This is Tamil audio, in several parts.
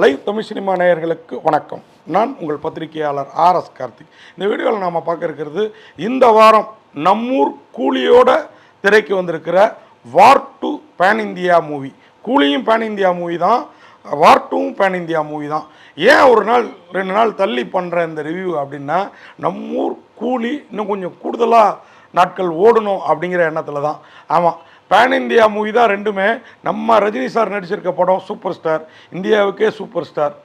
லைவ் தமிழ் சினிமா நேயர்களுக்கு வணக்கம். நான் உங்கள் பத்திரிகையாளர் ஆர் எஸ் கார்த்திக் இந்த வீடியோவில் நாம் பார்க்க இருக்கிறது இந்த வாரம் நம்மூர் கூலியோட திரைக்கு வந்திருக்கிற War two pan India movie கூலியும் pan India movie தான். வார் டூவும் பேன் இந்தியா மூவி தான். ஏன் ஒரு நாள் ரெண்டு நாள் தள்ளி பண்ணுற இந்த ரிவ்யூ அப்படின்னா நம்மூர் கூலி இன்னும் கொஞ்சம் கூடுதலாக நாட்கள் ஓடணும் அப்படிங்கிற எண்ணத்தில் தான். ஆமாம் பேன் இந்தியா மூவி தான் ரெண்டுமே. நம்ம ரஜினி சார் நடிச்சிருக்க படம் சூப்பர் ஸ்டார் இந்தியாவுக்கே சூப்பர் ஸ்டார்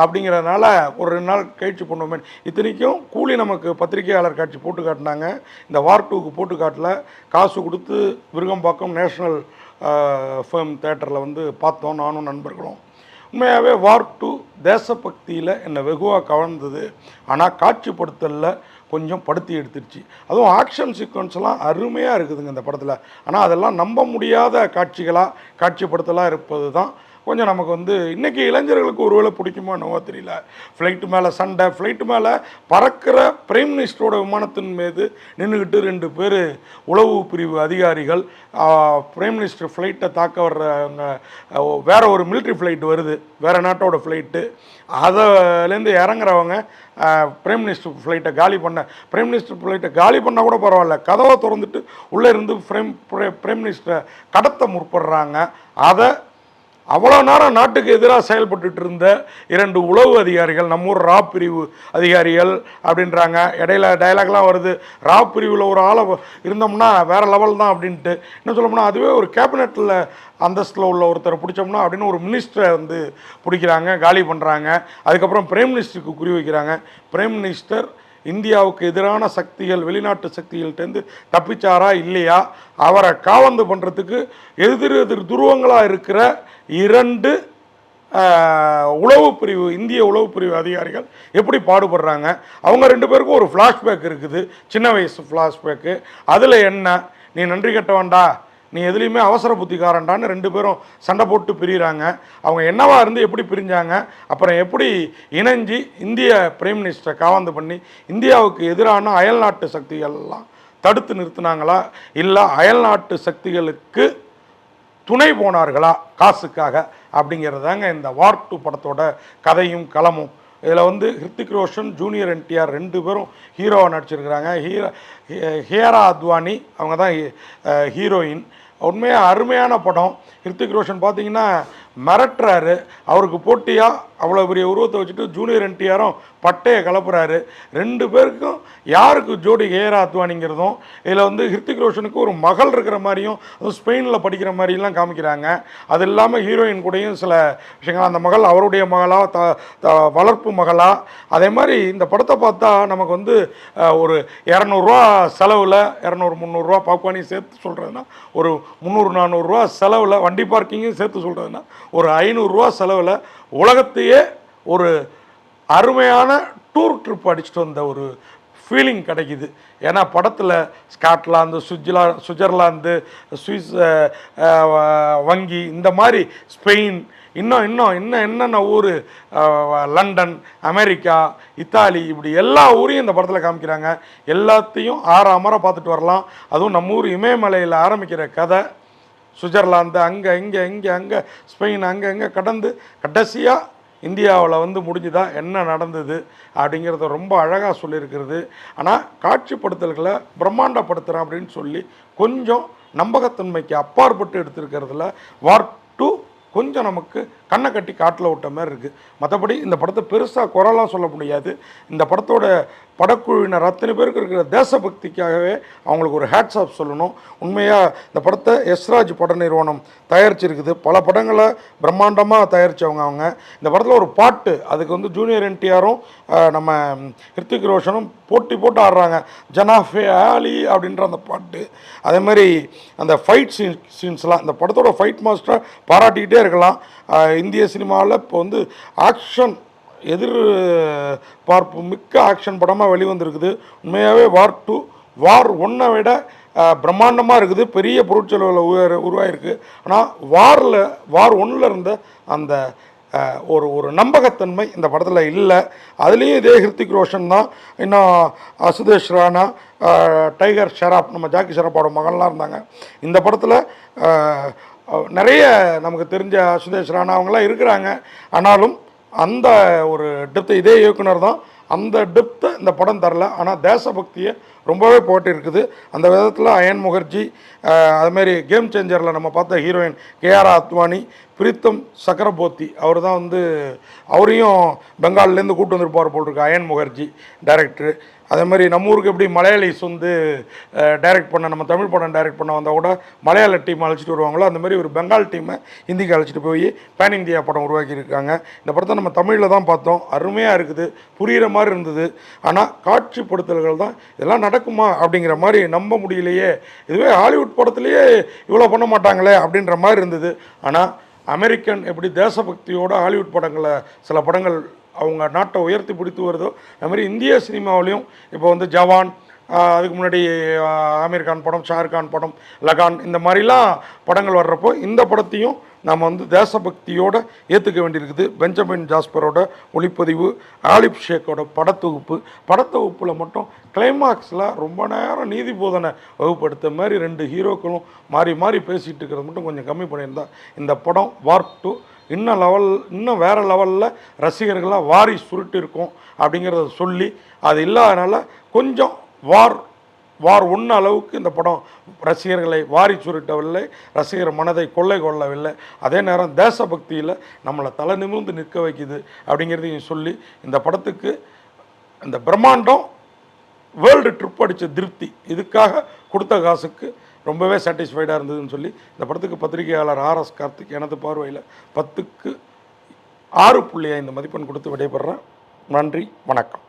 அப்படிங்கிறதுனால ஒரு ரெண்டு நாள் கழிச்சு பண்ணுவோமே இத்தனைக்கும் கூலி நமக்கு பத்திரிகையாளர் காட்சி போட்டு காட்டினாங்க. இந்த வார் டூக்கு போட்டு காட்டல. காசு கொடுத்து விருகம்பாக்கம் நேஷ்னல் ஃபிலிம் தேட்டரில் வந்து பார்த்தோம். நானும் நண்பர்களும். உண்மையாகவே வார் டூ தேசபக்தியில் என்னை வெகுவாக கவர்ந்தது. ஆனால் காட்சிப்படுத்தலில். கொஞ்சம் படுத்தி எடுத்துருச்சு அதுவும் ஆக்ஷன் சீக்வன்ஸ்லாம் அருமையாக இருக்குதுங்க இந்த படத்தில். ஆனால் அதெல்லாம் நம்ப முடியாத காட்சிகளாக காட்சிப்படுத்தலாக இருப்பது தான் கொஞ்சம் நமக்கு வந்து இன்றைக்கி இளைஞர்களுக்கு ஒருவேளை பிடிக்குமோ என்னவோ தெரியல. ஃப்ளைட்டு மேலே சண்டை ஃப்ளைட்டு மேலே பறக்கிற பிரைம் மினிஸ்டரோட விமானத்தின் மீது நின்றுக்கிட்டு ரெண்டு பேர் உளவு பிரிவு அதிகாரிகள் பிரைம் மினிஸ்டர் ஃப்ளைட்டை தாக்க வர்றவங்க வேறு வேற ஒரு மிலிட்ரி ஃப்ளைட் வருது. வேறு நாட்டோட ஃப்ளைட்டு அதிலேருந்து இறங்குறவங்க பிரைம் மினிஸ்டர் ஃப்ளைட்டை காலி பண்ண பிரைம் மினிஸ்டர் ஃப்ளைட்டை காலி பண்ணால் கூட பரவாயில்ல. கதவை திறந்துட்டு உள்ளே இருந்து பிரைம் பிரைம் மினிஸ்டரை கடத்த முற்படுறாங்க. அதை அவ்வளோ நேரம் நாட்டுக்கு எதிராக செயல்பட்டுட்டு இருந்த இரண்டு உளவு அதிகாரிகள் நம்ம ஊர் ரா பிரிவு அதிகாரிகள் அப்படின்றாங்க. இடையில டைலாக்லாம் வருது. ரா பிரிவில் ஒரு ஆளை இருந்தோம்னா வேறு லெவல் தான் அப்படின்ட்டு. என்ன சொல்லணும்னா அதுவே ஒரு கேபினெட்டில் அந்தஸ்தில் உள்ள ஒருத்தரை பிடிச்சோம்னா அப்படின்னு ஒரு மினிஸ்டரை வந்து பிடிக்கிறாங்க காலி பண்ணுறாங்க அதுக்கப்புறம் பிரைம் மினிஸ்டருக்கு குறி வைக்கிறாங்க. பிரைம் மினிஸ்டர் இந்தியாவுக்கு எதிரான சக்திகள் வெளிநாட்டு சக்திகள்கிட்டேருந்து தப்பிச்சாரா இல்லையா? அவரை காவந்து பண்ணுறதுக்கு எதிர் எதிர் துருவங்களாக இருக்கிற இரண்டு உளவு பிரிவு இந்திய உளவு பிரிவு அதிகாரிகள் எப்படி பாடுபடுறாங்க? அவங்க ரெண்டு பேருக்கும் ஒரு ஃப்ளாஷ்பேக் இருக்குது. சின்ன வயசு ஃப்ளாஷ்பேக்கு அதில் என்ன? நீ நன்றி கட்ட வேண்டா நீ எதுலேயுமே அவசர புத்திக்காரன்டான்னு ரெண்டு பேரும் சண்டை போட்டு பிரிகிறாங்க அவங்க என்னவா இருந்து எப்படி பிரிஞ்சாங்க அப்புறம் எப்படி இணைஞ்சு இந்திய பிரைம் மினிஸ்டரை காவந்து பண்ணி இந்தியாவுக்கு எதிரான அயல்நாட்டு சக்திகள்லாம் தடுத்து நிறுத்தினாங்களா? இல்லை அயல்நாட்டு சக்திகளுக்கு துணை போனார்களா காசுக்காக? அப்படிங்கிறதாங்க இந்த வார் டூ படத்தோட கதையும் களமும். இதில் வந்து ஹிருத்திக் ரோஷன் ஜூனியர் என்டிஆர் ரெண்டு பேரும் ஹீரோவாக நடிச்சிருக்கிறாங்க. ஹீரோ ஹியரா அத்வானி அவங்க தான் ஹீரோயின் உண்மையாக அருமையான படம் ஹிருத்திக் ரோஷன் பார்த்தீங்கன்னா மிரட்டுறாரு. அவருக்கு போட்டியாக அவ்வளோ பெரிய உருவத்தை வச்சுட்டு ஜூனியர் என்டிஆரும் பட்டையை கலப்புறாரு. ரெண்டு பேருக்கும் யாருக்கு ஜோடி ஹேரா அத்வானிங்கிறதும் இதில் வந்து ஹிருத்திக் ரோஷனுக்கு ஒரு மகள் இருக்கிற மாதிரியும் அதுவும் ஸ்பெயினில் படிக்கிற மாதிரிலாம் காமிக்கிறாங்க. அது இல்லாமல் ஹீரோயின் கூடயும் சில விஷயங்கள். அந்த மகள் அவருடைய மகளாக த த வளர்ப்பு மகளாக அதே மாதிரி இந்த படத்தை பார்த்தா நமக்கு வந்து ஒரு இரநூறுவா செலவில் இரநூறு முந்நூறுரூவா பாப்கார்னையும் சேர்த்து சொல்கிறதுனா ஒரு முந்நூறு நானூறுரூவா செலவில் வண்டி பார்க்கிங்கும் சேர்த்து சொல்கிறதுனா ஒரு ஐநூறுரூவா செலவில் உலகத்தையே ஒரு அருமையான டூர் ட்ரிப் அடிச்சுட்டு வந்த ஒரு ஃபீலிங் கிடைக்கிது. ஏன்னா படத்தில் ஸ்காட்லாந்து சுவிட்சர்லா சுவிட்சர்லாந்து சுவிஸ் வங்கி இந்த மாதிரி ஸ்பெயின் இன்னும் இன்னும் இன்னும் என்னென்ன ஊர் லண்டன் அமெரிக்கா இத்தாலி இப்படி எல்லா ஊரையும் இந்த படத்தில் காமிக்கிறாங்க. எல்லாத்தையும் ஆற அமர பார்த்துட்டு வரலாம். அதுவும் நம்ம ஊர் இமயமலையில் ஆரம்பிக்கிற கதை சுவிட்சர்லாந்து அங்கே இங்கே இங்கே அங்கே ஸ்பெயின் அங்கே இங்கே கடந்து கடைசியாக இந்தியாவில் வந்து முடிஞ்சுதா என்ன நடந்தது அப்படிங்கிறத ரொம்ப அழகாக சொல்லியிருக்கிறது. ஆனால் காட்சிப்படுத்தல்களை பிரம்மாண்டப்படுத்துகிறேன் அப்படின்னு சொல்லி கொஞ்சம் நம்பகத்தன்மைக்கு அப்பாற்பட்டு எடுத்திருக்கிறதுல வார் டூ கொஞ்சம் நமக்கு கண்ணை கட்டி காட்டில் விட்ட மாதிரி இருக்குது மற்றபடி இந்த படத்தை பெருசாக குரலாக சொல்ல முடியாது. இந்த படத்தோட படக்குழுவினர் அத்தனை பேருக்கு இருக்கிற தேசபக்திக்காகவே அவங்களுக்கு ஒரு ஹேட்ஸ் ஆஃப் சொல்லணும். உண்மையாக இந்த படத்தை எஸ்ராஜ் பட நிறுவனம் தயாரிச்சிருக்குது. பல படங்களை பிரம்மாண்டமாக தயாரித்தவங்க அவங்க. இந்த படத்தில் ஒரு பாட்டு அதுக்கு வந்து ஜூனியர் என்டிஆரும் நம்ம ஹிருத்திக் ரோஷனும் போட்டி போட்டு ஆடுறாங்க. ஜனாஃபே ஆலி அப்படின்ற அந்த பாட்டு. அதே மாதிரி அந்த ஃபைட் சீன் சீன்ஸ்லாம் இந்த படத்தோட ஃபைட் மாஸ்டரை பாராட்டிக்கிட்டே இருக்கலாம். இந்திய சினிமாவில் இப்போ வந்து ஆக்ஷன் எதிர் பார்ப்பு மிக்க ஆக்ஷன் படமாக வெளிவந்திருக்குது. உண்மையாகவே வார் டூ வார் ஒன்றை விட பிரம்மாண்டமாக இருக்குது. பெரிய பொருட்செலவில் உருவா உருவாயிருக்கு ஆனால் வாரில் வார் ஒன்றில் இருந்த அந்த ஒரு ஒரு நம்பகத்தன்மை இந்த படத்தில் இல்லை. அதுலேயும் இதே ஹிருத்திக் ரோஷன் தான். இன்னும் அசுதேஷ் ராணா டைகர் ஷெராப் நம்ம ஜாக்கி ஷெராப்போட மகன்லாம் இருந்தாங்க. இந்த படத்தில் நிறைய நமக்கு தெரிஞ்ச சுதேஷ் ராணா அவங்களாம் இருக்கிறாங்க. ஆனாலும் அந்த ஒரு டெப்த்து இதே இயக்குனர் தான். அந்த டெப்த்தை இந்த படம் தரல. ஆனால் தேசபக்தியை ரொம்பவே போட்டு இருக்குது. அந்த விதத்தில் அயன் முகர்ஜி அதுமாரி கேம் சேஞ்சரில் நம்ம பார்த்த ஹீரோயின் கேஆர் அத்வானி பிரீத்தம் சக்கரபோத்தி அவர் தான் வந்து அவரையும் பெங்கால்லேருந்து கூட்டு வந்திருப்பார் போல் இருக்கு அயன் முகர்ஜி டைரக்டர் அதே மாதிரி நம்ம ஊருக்கு எப்படி மலையாளிஸ் வந்து டைரக்ட் பண்ண நம்ம தமிழ் படம் டைரக்ட் பண்ண வந்தால் கூட மலையாள டீம் அழைச்சிட்டு வருவாங்களோ அந்த மாதிரி ஒரு பெங்கால் டீமை ஹிந்திக்கு அழைச்சிட்டு போய் பேன் இந்தியா படம் உருவாக்கியிருக்காங்க. இந்த படத்தை நம்ம தமிழில் தான் பார்த்தோம். அருமையாக இருக்குது புரிகிற மாதிரி இருந்தது. ஆனால் காட்சிப்படுத்தல்கள் தான் இதெல்லாம் நடக்குமா அப்படிங்கிற மாதிரி நம்ப முடியலையே. இதுவே ஹாலிவுட் படத்துலேயே இவ்வளோ பண்ண மாட்டாங்களே அப்படின்ற மாதிரி இருந்தது. ஆனால் அமெரிக்கன் எப்படி தேசபக்தியோட ஹாலிவுட் படங்களை சில படங்கள் அவங்க நாட்டை உயர்த்தி பிடித்து வருதோ அது மாதிரி இந்திய சினிமாவிலையும் இப்போ வந்து ஜவான் அதுக்கு முன்னாடி ஆமீர்கான் ஆமீர் கான் படம் ஷாருக்கான் படம் லகான் இந்த மாதிரிலாம் படங்கள் வர்றப்போ இந்த படத்தையும் நம்ம வந்து தேசபக்தியோடு ஏற்றுக்க வேண்டியிருக்குது. பெஞ்சமின் ஜாஸ்பரோட ஒளிப்பதிவு ஆலிப் ஷேக்கோட படத்தொகுப்பு. படத்தொகுப்பில் மட்டும் கிளைமாக்ஸில் ரொம்ப நேரம் நீதி போதனை வகுப்படுத்த மாதிரி ரெண்டு ஹீரோக்களும் மாறி மாறி பேசிகிட்டு இருக்கிறது மட்டும் கொஞ்சம் கம்மி பண்ணியிருந்தா இந்த படம் வார்ப் டூ இன்னும் லெவல் இன்னும் வேறு லெவலில் ரசிகர்களாக வாரி சுருட்டி இருக்கும் அப்படிங்கிறத சொல்லி அது இல்லாதனால கொஞ்சம் வார் வார் ஒன்று அளவுக்கு இந்த படம் ரசிகர்களை வாரி சுருட்டவில்லை ரசிகர் மனதை கொள்ளை கொள்ளவில்லை. அதே நேரம் தேசபக்தியில் நம்மளை தலை நிமிர்ந்து நிற்க வைக்குது அப்படிங்கிறதையும் சொல்லி இந்த படத்துக்கு இந்த பிரம்மாண்டம் வேர்ல்டு ட்ரிப் அடித்த திருப்தி. இதுக்காக கொடுத்த காசுக்கு ரொம்பவே சாட்டிஸ்ஃபைடாக இருந்ததுன்னு சொல்லி இந்த படத்துக்கு பத்திரிகையாளர் ஆர்எஸ் கார்த்திக் எனது பார்வையில் பத்துக்கு ஆறு புள்ளி ஐந்து மதிப்பெண் கொடுத்து விடைபெறேன் நன்றி வணக்கம்.